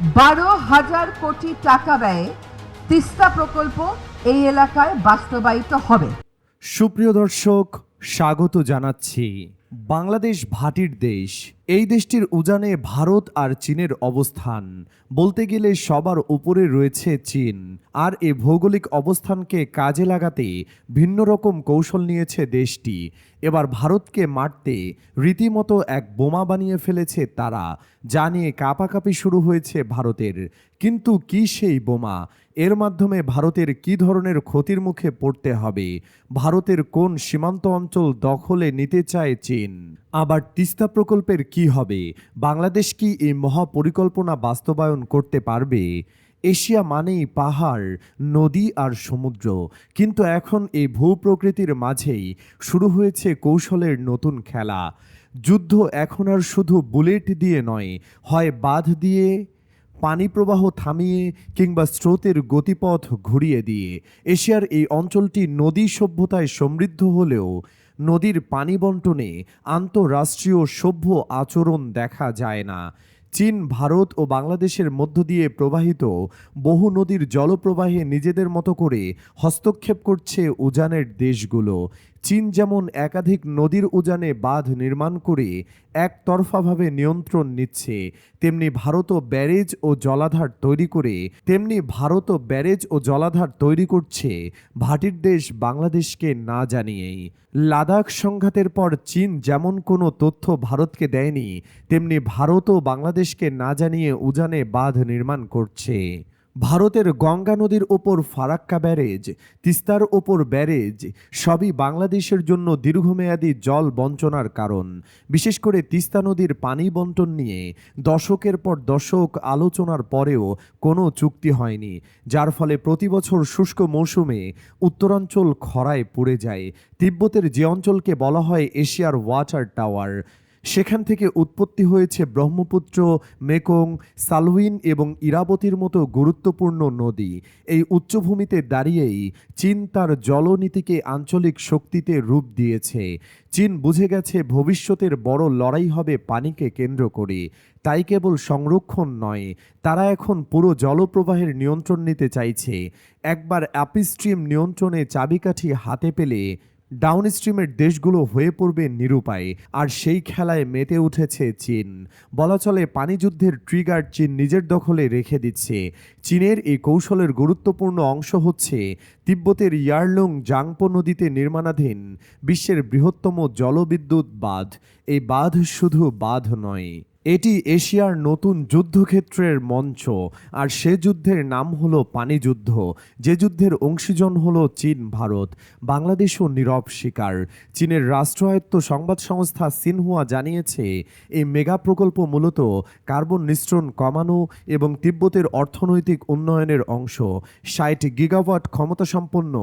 বারো হাজার কোটি টাকা ব্যয়ে তিস্তা প্রকল্প এই এলাকায় বাস্তবায়িত হবে। সুপ্রিয় দর্শক, স্বাগত জানাচ্ছি। বাংলাদেশ ভাটির দেশ, এই দেশটির উজানে ভারত আর চীনের অবস্থান। বলতে গেলে সবার উপরে রয়েছে চীন। আর এ ভৌগোলিক অবস্থানকে কাজে লাগাতে ভিন্ন রকম কৌশল নিয়েছে দেশটি। এবার ভারতকে মারতে রীতিমতো এক বোমা বানিয়ে ফেলেছে তারা, যা নিয়ে কাপাকাপি শুরু হয়েছে ভারতের। কিন্তু কি সেই বোমা? এর মাধ্যমে ভারতের কি ধরনের ক্ষতির মুখে পড়তে হবে? ভারতের কোন সীমান্ত অঞ্চল দখলে নিতে চায় চীন? আবার তিস্তা প্রকল্পের কি হবে? বাংলাদেশ কি এই মহাপরিকল্পনা বাস্তবায়ন করতে পারবে? এশিয়া মানেই পাহাড়, নদী আর সমুদ্র। কিন্তু এখন এই ভূপ্রকৃতির মাঝেই শুরু হয়েছে কৌশলের নতুন খেলা। যুদ্ধ এখন আর শুধু বুলেট দিয়ে নয়, হয় বাঁধ দিয়ে, পানি প্রবাহ থামিয়ে কিংবা স্রোতের গতিপথ ঘুরিয়ে দিয়ে। এশিয়ার এই অঞ্চলটি নদী সভ্যতায় সমৃদ্ধ হলেও নদীর পানি বন্টনে আন্তঃরাষ্ট্রীয় সভ্য আচরণ দেখা যায় না। চীন, ভারত ও বাংলাদেশের মধ্য দিয়ে প্রবাহিত বহু নদীর জলপ্রবাহে নিজেদের মতো করে হস্তক্ষেপ করছে উজানের দেশগুলো। চীন যেমন একাধিক নদীর উজানে বাঁধ নির্মাণ করে একতরফাভাবে নিয়ন্ত্রণ নিচ্ছে, তেমনি ভারতও ব্যারেজ ও জলাধার তৈরি করে, তেমনি ভারতও ব্যারেজ ও জলাধার তৈরি করছে, ভাটির দেশ বাংলাদেশকে না জানিয়েই। লাদাখ সংঘাতের পর চীন যেমন কোনো তথ্য ভারতকে দেয়নি, তেমনি ভারতও বাংলাদেশকে না জানিয়ে উজানে বাঁধ নির্মাণ করছে। ভারতের গঙ্গা নদীর ওপর ফারাক্কা ব্যারেজ, তিস্তার ওপর ব্যারেজ, সবই বাংলাদেশের জন্য দীর্ঘমেয়াদী জল বঞ্চনার কারণ। বিশেষ করে তিস্তা নদীর পানি বন্টন নিয়ে দশকের পর দশক আলোচনার পরেও কোনো চুক্তি হয়নি, যার ফলে প্রতি বছর শুষ্ক মৌসুমে উত্তরাঞ্চল খরায় পুড়ে যায়। তিব্বতের যে অঞ্চলকে বলা হয় এশিয়ার ওয়াটার টাওয়ার সেখান থেকে উৎপত্তি হয়েছে ব্রহ্মপুত্র, মেকং সালউইন এবং ইরাবতীর মতো গুরুত্বপূর্ণ নদী। এই উচ্চভূমিতে দাঁড়িয়েই চীন তার জলনীতিকে আঞ্চলিক শক্তিতে রূপ দিয়েছে। চীন বুঝে গেছে ভবিষ্যতের বড় লড়াই হবে পানিকে কেন্দ্র করে। তাই কেবল সংরক্ষণ নয়, তারা এখন পুরো জলপ্রবাহের নিয়ন্ত্রণ নিতে চাইছে। একবার অ্যাপিস্ট্রিম নিয়ন্ত্রণে চাবিকাঠি হাতে পেলে ডাউনস্ট্রিমের দেশগুলো হয়ে পড়বে নিরুপায়, আর সেই খেলায় মেতে উঠেছে চীন। বলা চলে পানিযুদ্ধের ট্রিগার চীন নিজের দখলে রেখে দিচ্ছে। চীনের এই কৌশলের গুরুত্বপূর্ণ অংশ হচ্ছে তিব্বতের ইয়ারলুং জাংপো নদীতে নির্মাণাধীন বিশ্বের বৃহত্তম জলবিদ্যুৎ বাঁধ। এই বাঁধ শুধু বাঁধ নয়। এটি এশিয়ার নতুন যুদ্ধক্ষেত্রের মঞ্চ, আর সে যুদ্ধের নাম হলো পানিযুদ্ধ। যে যুদ্ধের অংশীজন হলো চীন, ভারত। বাংলাদেশও নীরব শিকার। চীনের রাষ্ট্রায়ত্ত সংবাদ সংস্থা সিনহুয়া জানিয়েছে, এই মেগা প্রকল্প মূলত কার্বন নিঃসরণ কমানো এবং তিব্বতের অর্থনৈতিক উন্নয়নের অংশ। ষাট গিগাওয়াট ক্ষমতাসম্পন্ন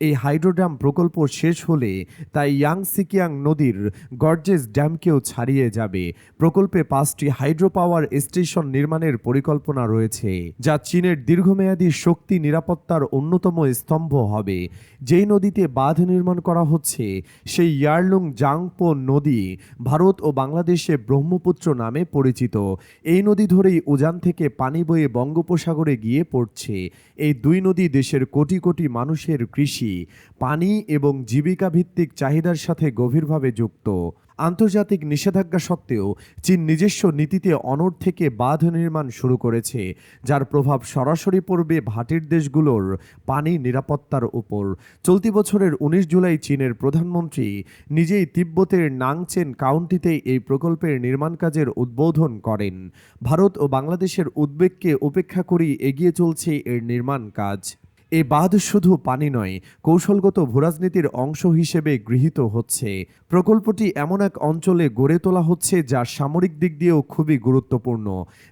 এই হাইড্রোড্যাম প্রকল্প শেষ হলে তাই ইয়াং সিকিয়াং নদীর গর্জেস ড্যামকেও ছাড়িয়ে যাবে। প্রকল্পে পাঁচটি হাইড্রো পাওয়ার স্টেশন নির্মাণের পরিকল্পনা রয়েছে, যা চীনের দীর্ঘমেয়াদী শক্তি নিরাপত্তার অন্যতম স্তম্ভ হবে। যেই নদীতে বাঁধ নির্মাণ করা হচ্ছে, সেই ইয়ারলুং জাংপো নদী ভারত ও বাংলাদেশে ব্রহ্মপুত্র নামে পরিচিত। এই নদী ধরেই উজান থেকে পানি বয়ে বঙ্গোপসাগরে গিয়ে পড়ছে। এই দুই নদী দেশের কোটি কোটি মানুষের কৃষি, পানি এবং জীবিকা ভিত্তিক চাহিদার সাথে গভীরভাবে যুক্ত। আন্তর্জাতিক নিষেধাজ্ঞা সত্ত্বেও চীন নিজস্ব নীতিতে অনড় থেকে বাঁধ নির্মাণ শুরু করেছে, যার প্রভাব সরাসরি পড়বে ভাটির দেশগুলোর পানি নিরাপত্তার উপর। চলতি বছরের উনিশ জুলাই চীনের প্রধানমন্ত্রী নিজেই তিব্বতের নাংচেন কাউন্টিতে এই প্রকল্পের নির্মাণ কাজের উদ্বোধন করেন। ভারত ও বাংলাদেশের উদ্বেগকে উপেক্ষা করেই এগিয়ে চলছে এর নির্মাণ কাজ। এ বাঁধ শুধু পানি নয়, কৌশলগত ভূরাজনীতির অংশ হিসেবে গৃহীত হচ্ছে। প্রকল্পটি এমন এক অঞ্চলে গড়ে তোলা হচ্ছে যা সামরিক দিক দিয়েও খুবই গুরুত্বপূর্ণ।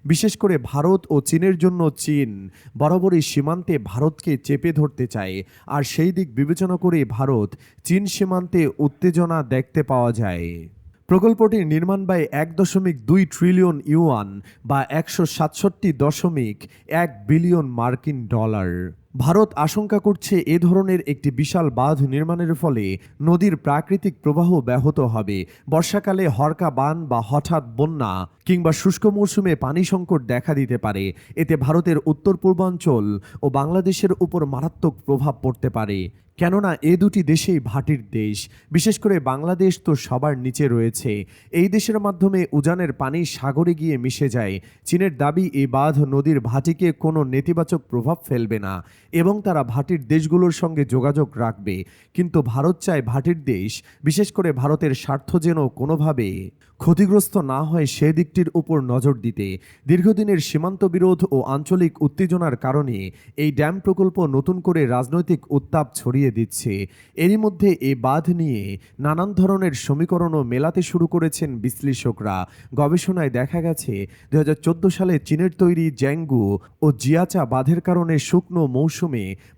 বিশেষ করে ভারত ও চীনের জন্য চীন বরাবরই সীমান্তে ভারতকে চেপে ধরতে চায়। আর সেই দিক বিবেচনা করে ভারত চীন সীমান্তে উত্তেজনা দেখতে পাওয়া যায়। প্রকল্পটির নির্মাণ ব্যয় এক দশমিক দুই ট্রিলিয়ন ইউয়ান বা একশো সাতষট্টি দশমিক এক বিলিয়ন মার্কিন ডলার। ভারত আশঙ্কা করছে এ ধরনের একটি বিশাল বাঁধ নির্মাণের ফলে নদীর প্রাকৃতিক প্রবাহ ব্যাহত হবে। বর্ষাকালে হরকা বান বা হঠাৎ বন্যা কিংবা শুষ্ক মৌসুমে পানি সংকট দেখা দিতে পারে। এতে ভারতের উত্তর পূর্বাঞ্চল ও বাংলাদেশের উপর মারাত্মক প্রভাব পড়তে পারে। কেননা এ দুটি দেশেই ভাটির দেশ। বিশেষ করে বাংলাদেশ তো সবার নিচে রয়েছে। এই দেশের মাধ্যমে উজানের পানি সাগরে গিয়ে মিশে যায়। চীনের দাবি, এই বাঁধ নদীর ভাটিকে কোনো নেতিবাচক প্রভাব ফেলবে না। এবং তারা ভাটির দেশগুলোর সঙ্গে যোগাযোগ রাখবে। কিন্তু ভারত চায় ভাটির দেশ, বিশেষ করে ভারতের স্বার্থ যেন কোনোভাবে ক্ষতিগ্রস্ত না হয় সে দিকটির উপর নজর দিতে। দীর্ঘদিনের সীমান্ত বিরোধ ও আঞ্চলিক উত্তেজনার কারণে এই ড্যাম প্রকল্প নতুন করে রাজনৈতিক উত্তাপ ছড়িয়ে দিচ্ছে। এরই মধ্যে এ বাঁধ নিয়ে নানান ধরনের সমীকরণও মেলাতে শুরু করেছেন বিশ্লেষকরা। গবেষণায় দেখা গেছে দু হাজার চোদ্দ সালে চীনের তৈরি জ্যাঙ্গু ও জিয়াচা বাঁধের কারণে শুকনো মৌসুমে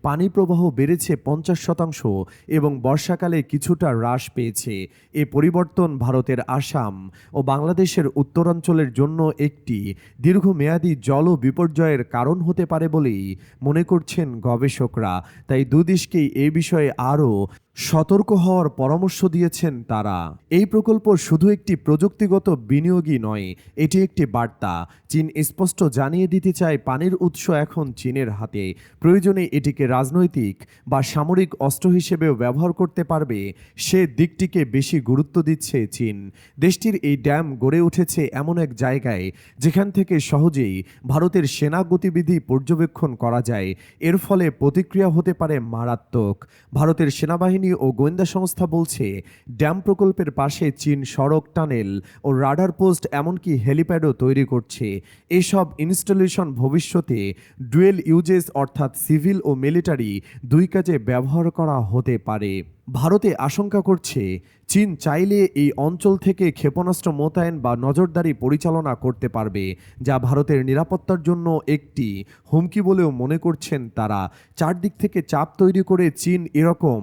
পানি প্রবাহ বেড়েছে পঞ্চাশ শতাংশ এবং বর্ষাকালে কিছুটা হ্রাস পেয়েছে। এ পরিবর্তন ভারতের আসাম ও বাংলাদেশের উত্তরাঞ্চলের জন্য একটি দীর্ঘমেয়াদী জল বিপর্যয়ের কারণ হতে পারে বলেই মনে করছেন গবেষকরা। তাই দুদেশকেই এ বিষয়ে আরও সতর্ক হওয়ার পরামর্শ দিয়েছেন তারা। এই প্রকল্প শুধু একটি প্রযুক্তিগত বিনিয়োগই নয়, এটি একটি বার্তা। চীন স্পষ্ট জানিয়ে দিতে চায় পানির উৎস এখন চীনের হাতে। প্রয়োজনে এটিকে রাজনৈতিক বা সামরিক অস্ত্র হিসেবেও ব্যবহার করতে পারবে, সে দিকটিকে বেশি গুরুত্ব দিচ্ছে চীন। দেশটির এই ড্যাম গড়ে উঠেছে এমন এক জায়গায়, যেখান থেকে সহজেই ভারতের সেনা গতিবিধি পর্যবেক্ষণ করা যায়। এর ফলে প্রতিক্রিয়া হতে পারে মারাত্মক। ভারতের সেনাবাহিনী ও গোয়েন্দা সংস্থা বলছে, ড্যাম প্রকল্পের পাশে চীন সড়ক, টানেল ও রাডার পোস্ট এমনকি হেলিপ্যাডও তৈরি করছে। এসব ইনস্টলেশন ভবিষ্যতে ডুয়েল ইউজেস অর্থাৎ সিভিল ও মিলিটারি দুই কাজে ব্যবহার করা হতে পারে। ভারতে আশঙ্কা করছে, চীন চাইলে এই অঞ্চল থেকে ক্ষেপণাস্ত্র মোতায়েন বা নজরদারি পরিচালনা করতে পারবে, যা ভারতের নিরাপত্তার জন্য একটি হুমকি বলেও মনে করছেন তারা। চারদিক থেকে চাপ তৈরি করে চীন এরকম।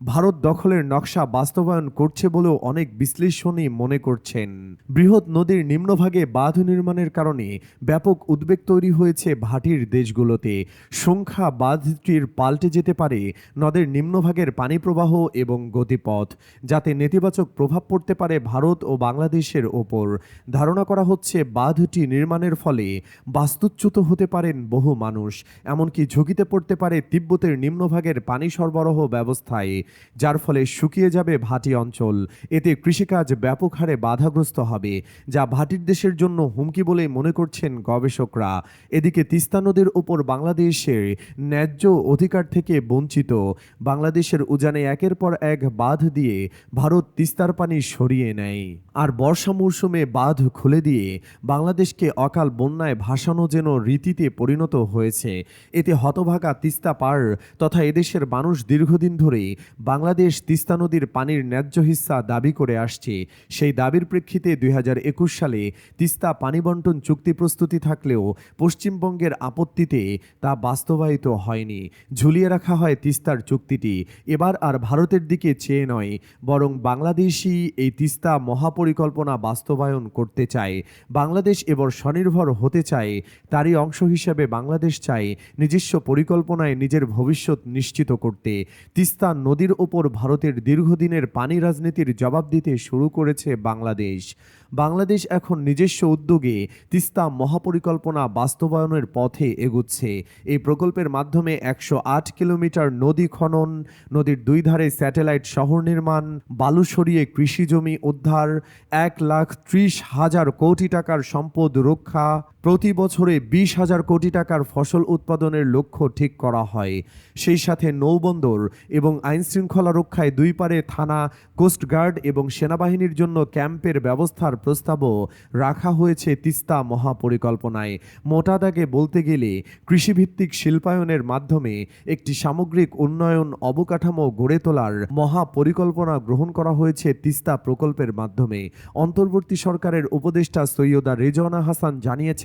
ভারত দখলের নকশা বাস্তবায়ন করছে বলেও অনেক বিশ্লেষণী মনে করছেন। বৃহৎ নদীর নিম্নভাগে বাঁধ নির্মাণের কারণে ব্যাপক উদ্বেগ তৈরি হয়েছে ভাটির দেশগুলোতে। সংখ্যা বাঁধটির পাল্টে যেতে পারে নদের নিম্নভাগের পানি প্রবাহ এবং গতিপথ, যাতে নেতিবাচক প্রভাব পড়তে পারে ভারত ও বাংলাদেশের ওপর। ধারণা করা হচ্ছে বাঁধটি নির্মাণের ফলে বাস্তুচ্যুত হতে পারেন বহু মানুষ, এমনকি ঝুঁকিতে পড়তে পারে তিব্বতের নিম্নভাগের পানি সরবরাহ ব্যবস্থায়। যার ফলে শুকিয়ে যাবে ভাটি অঞ্চল। এতে কৃষিকাজ ব্যাপক হারে বাধাগ্রস্ত হবে, যা ভাটির দেশের জন্য হুমকি বলে মনে করছেন গবেষকরা। এদিকে তিস্তা নদীর উপর বাংলাদেশের ন্যায্য অধিকার থেকে বঞ্চিত। বাংলাদেশের উজানে একের পর এক বাঁধ দিয়ে ভারত তিস্তার পানি সরিয়ে নেয়। আর বর্ষা মৌসুমে বাঁধ খুলে দিয়ে বাংলাদেশকে অকাল বন্যায় ভাসানো যেন রীতিতে পরিণত হয়েছে। এতে হতভাগা তিস্তা পার তথা এদেশের মানুষ দীর্ঘদিন ধরে বাংলাদেশ তিস্তা নদীর পানির ন্যায্য হিস্সা দাবি করে আসছে। সেই দাবির প্রেক্ষিতে দুই হাজার একুশ সালে তিস্তা পানি বন্টন চুক্তি প্রস্তুতি থাকলেও পশ্চিমবঙ্গের আপত্তিতে তা বাস্তবায়িত হয়নি। ঝুলিয়ে রাখা হয় তিস্তার চুক্তিটি। এবার আর ভারতের দিকে চেয়ে নয়, বরং বাংলাদেশই এই তিস্তা মহাপরিকল্পনা বাস্তবায়ন করতে চায়। বাংলাদেশ এবার স্বনির্ভর হতে চায়, তারই অংশ হিসেবে বাংলাদেশ চায় নিজস্ব পরিকল্পনায় নিজের ভবিষ্যৎ নিশ্চিত করতে। তিস্তা নদীর ওপর ভারতের দীর্ঘদিনের পানি রাজনীতির জবাব দিতে শুরু করেছে বাংলাদেশ। বাংলাদেশ এখন নিজস্ব উদ্যোগে তিস্তা মহাপরিকল্পনা বাস্তবায়নের পথে এগুচ্ছে। এই প্রকল্পের মাধ্যমে একশো আট কিলোমিটার নদী খনন, নদীর দুই ধারে স্যাটেলাইট শহর নির্মাণ, বালু সরিয়ে কৃষি জমি উদ্ধার, এক লাখ ত্রিশ হাজার কোটি টাকার সম্পদ রক্ষা প্রতি বছরে বিশ হাজার কোটি টাকার ফসল উৎপাদনের লক্ষ্য ঠিক করা হয়। সেই সাথে নৌবন্দর এবং আইনশৃঙ্খলা রক্ষায় দুই পারে থানা কোস্টগার্ড এবং সেনাবাহিনীর জন্য ক্যাম্পের ব্যবস্থার প্রস্তাবও রাখা হয়েছে তিস্তা মহাপরিকল্পনায়। মোটা দাগে বলতে গেলে, কৃষিভিত্তিক শিল্পায়নের মাধ্যমে একটি সামগ্রিক উন্নয়ন অবকাঠামো গড়ে তোলার মহাপরিকল্পনা গ্রহণ করা হয়েছে তিস্তা প্রকল্পের মাধ্যমে। অন্তর্বর্তী সরকারের উপদেষ্টা সৈয়দা রেজওয়ানা হাসান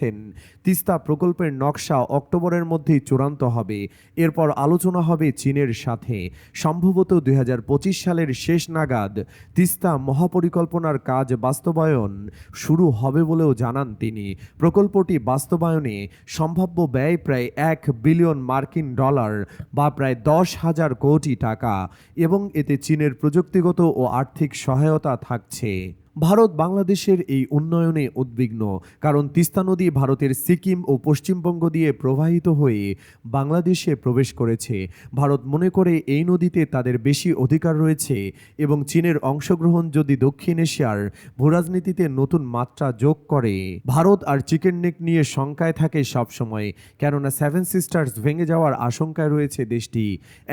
জানিয়েছেন তিস্তা প্রকল্পের নকশা অক্টোবরের মধ্যেই চূড়ান্ত হবে। এরপর আলোচনা হবে চীনের সাথে। সম্ভবত দুই হাজার পঁচিশ সালের শেষ নাগাদ তিস্তা মহাপরিকল্পনার কাজ বাস্তবায়ন শুরু হবে বলেও জানান তিনি। প্রকল্পটি বাস্তবায়নে সম্ভাব্য ব্যয় প্রায় এক বিলিয়ন মার্কিন ডলার বা প্রায় দশ হাজার কোটি টাকা এবং এতে চীনের প্রযুক্তিগত ও আর্থিক সহায়তা থাকছে। ভারত বাংলাদেশের এই উন্নয়নে উদ্বিগ্ন, কারণ তিস্তা নদী ভারতের সিকিম ও পশ্চিমবঙ্গ দিয়ে প্রবাহিত হয়ে বাংলাদেশে প্রবেশ করেছে। ভারত মনে করে এই নদীতে তাদের বেশি অধিকার রয়েছে এবং চীনের অংশগ্রহণ যদি দক্ষিণ এশিয়ার ভূরাজনীতিতে নতুন মাত্রা যোগ করে। ভারত আর চিকেন নেক নিয়ে শঙ্কায় থাকে সবসময়, কেননা সেভেন সিস্টার্স ভেঙে যাওয়ার আশঙ্কায় রয়েছে দেশটি।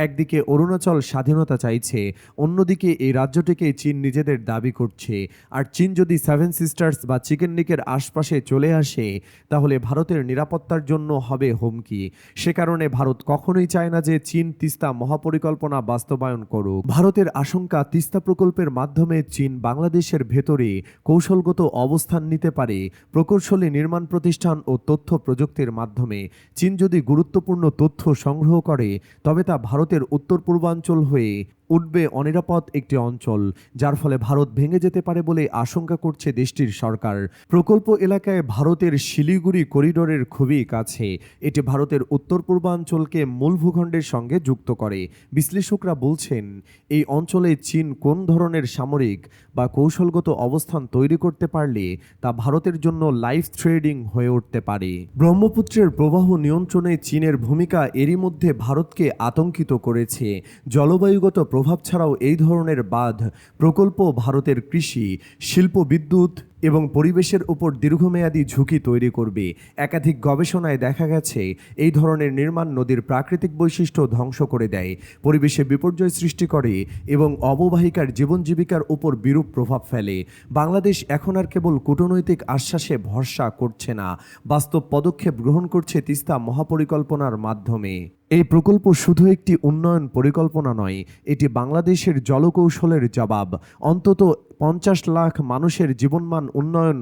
একদিকে অরুণাচল স্বাধীনতা চাইছে, অন্যদিকে এই রাজ্যটিকে চীন নিজেদের দাবি করছে। আর চীন যদি সেভেন সিস্টার্স বা চিকেন নিকের আশপাশে চলে আসে, তাহলে ভারতের নিরাপত্তার জন্য হবে হুমকি। সে কারণে ভারত কখনোই চায় না যে চীন তিস্তা মহাপরিকল্পনা বাস্তবায়ন করুক। ভারতের আশঙ্কা তিস্তা প্রকল্পের মাধ্যমে চীন বাংলাদেশের ভেতরে কৌশলগত অবস্থান নিতে পারে, প্রকৌশলী নির্মাণ প্রতিষ্ঠান ও তথ্য প্রযুক্তির মাধ্যমে। চীন যদি গুরুত্বপূর্ণ তথ্য সংগ্রহ করে, তবে তা ভারতের উত্তর পূর্বাঞ্চল হয়ে উঠবে অনিরাপদ একটি অঞ্চল, যার ফলে ভারত ভেঙে যেতে পারে বলে আশঙ্কা করছে দেশটির সরকার। প্রকল্প এলাকায় ভারতের শিলিগুড়ি করিডোরের খুবই কাছে। এটি ভারতের উত্তর পূর্বাঞ্চলকে মূল ভূখণ্ডের সঙ্গে যুক্ত করে। বিশ্লেষকরা বলছেন, এই অঞ্চলে চীন কোন ধরনের সামরিক বা কৌশলগত অবস্থান তৈরি করতে পারলে তা ভারতের জন্য লাইফ থ্রেডিং হয়ে উঠতে পারে। ব্রহ্মপুত্রের প্রবাহ নিয়ন্ত্রণে চীনের ভূমিকা এরই মধ্যে ভারতকে আতঙ্কিত করেছে। জলবায়ুগত প্রভাব ছাড়াও এই ধরনের বাঁধ প্রকল্প ভারতের কৃষি, শিল্প বিদ্যুৎ এবং পরিবেশের উপর দীর্ঘমেয়াদী ঝুঁকি তৈরি করবে। একাধিক গবেষণায় দেখা গেছে, এই ধরনের নির্মাণ নদীর প্রাকৃতিক বৈশিষ্ট্য ধ্বংস করে দেয়। পরিবেশে বিপর্যয় সৃষ্টি করে এবং অববাহিকার জীবন জীবিকার উপর বিরূপ প্রভাব ফেলে। বাংলাদেশ এখন আর কেবল কূটনৈতিক আশ্বাসে ভরসা করছে না, বাস্তব পদক্ষেপ গ্রহণ করছে তিস্তা মহাপরিকল্পনার মাধ্যমে। এই প্রকল্প শুধু একটি উন্নয়ন পরিকল্পনা নয়, এটি বাংলাদেশের জলকৌশলের জবাব। অন্তত পঞ্চাশ লাখ মানুষের জীবনমান উন্নয়ন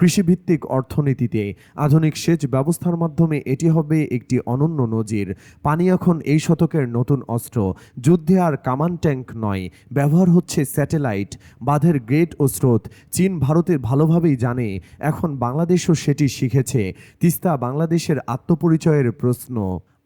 কৃষিভিত্তিক অর্থনীতিতে। আধুনিক সেচ ব্যবস্থার মাধ্যমে এটি হবে একটি অনন্য নজির। পানি এখন এই শতকের নতুন অস্ত্র। যুদ্ধে আর কামান ট্যাঙ্ক নয়, ব্যবহার হচ্ছে স্যাটেলাইট। বাঁধের গ্রেট ও স্রোত, চীন ভারতের ভালোভাবেই জানে, এখন বাংলাদেশও সেটি শিখেছে। তিস্তা বাংলাদেশের আত্মপরিচয়ের প্রশ্ন।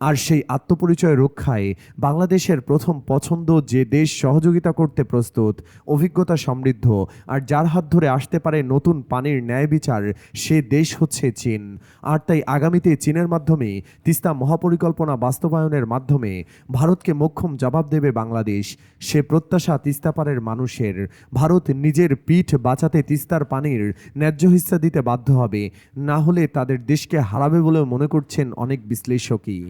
আর সেই আত্মপরিচয় রক্ষায় বাংলাদেশের প্রথম পছন্দ যে দেশ সহযোগিতা করতে প্রস্তুত, অভিজ্ঞতা সমৃদ্ধ, আর যার হাত ধরে আসতে পারে নতুন পানির ন্যায় বিচার, সে দেশ হচ্ছে চীন। আর তাই আগামীতে চীনের মাধ্যমে তিস্তা মহাপরিকল্পনা বাস্তবায়নের মাধ্যমে ভারতকে মোক্ষম জবাব দেবে বাংলাদেশ। সে প্রত্যাশা তিস্তাপাড়ের মানুষের। ভারত নিজের পিঠ বাঁচাতে তিস্তার পানির ন্যায্য হিস্সা দিতে বাধ্য হবে। না হলে তাদের দেশকে হারাবে বলেও মনে করছেন অনেক বিশ্লেষকই।